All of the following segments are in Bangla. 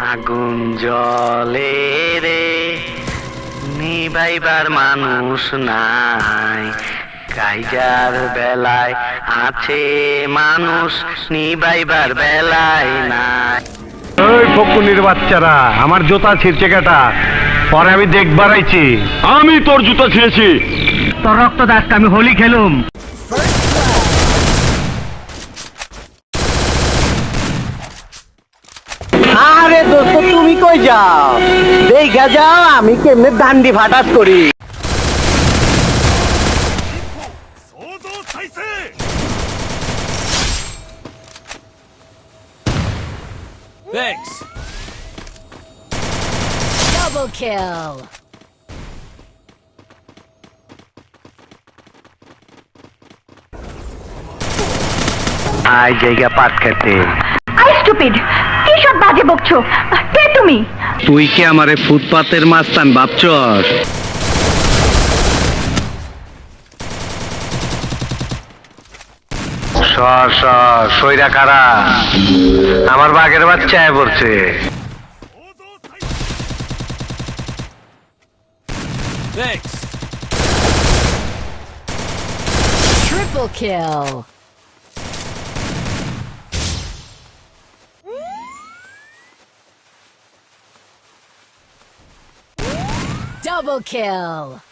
আগুন জলে রে। নিবাইবার মানুষ নাই। কাইজার বেলায় আছে মানুষ নিবাইবার বেলায় নাই। ওই ফকুনির বাচ্চারা আমার জুতা ছিঁড়ছে কেটা। পরে আমি দেখবার আইছি। আমি তোর জুতো ছিঁড়েছি। তোর রক্ত দাসকে আমি হোলি খেলুম। আরে দোস্ত তুমি কই যাও? দেখা যাও আমি কেমনে দান্ডি ফাটাস করি? Double kill. আই জায়গা পাট খেতে। আই স্টুপিড কি সব বাজে বকছো? কে তুমি? তুই কি আমারে ফুটপাতের মাস্তান ভাবছস? সর সর সইরা কারা? আমার বাঘের বাচ্চা আয় পড়ছে। Triple kill. Double kill.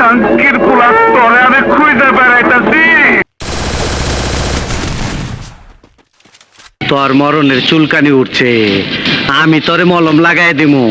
কাঙ্কির পোলা তরে আমি খুঁজে বেড়াইতাছি। তোর মরণের চুলকানি উঠছে। আমি তোরে মলম লাগাই দিমু।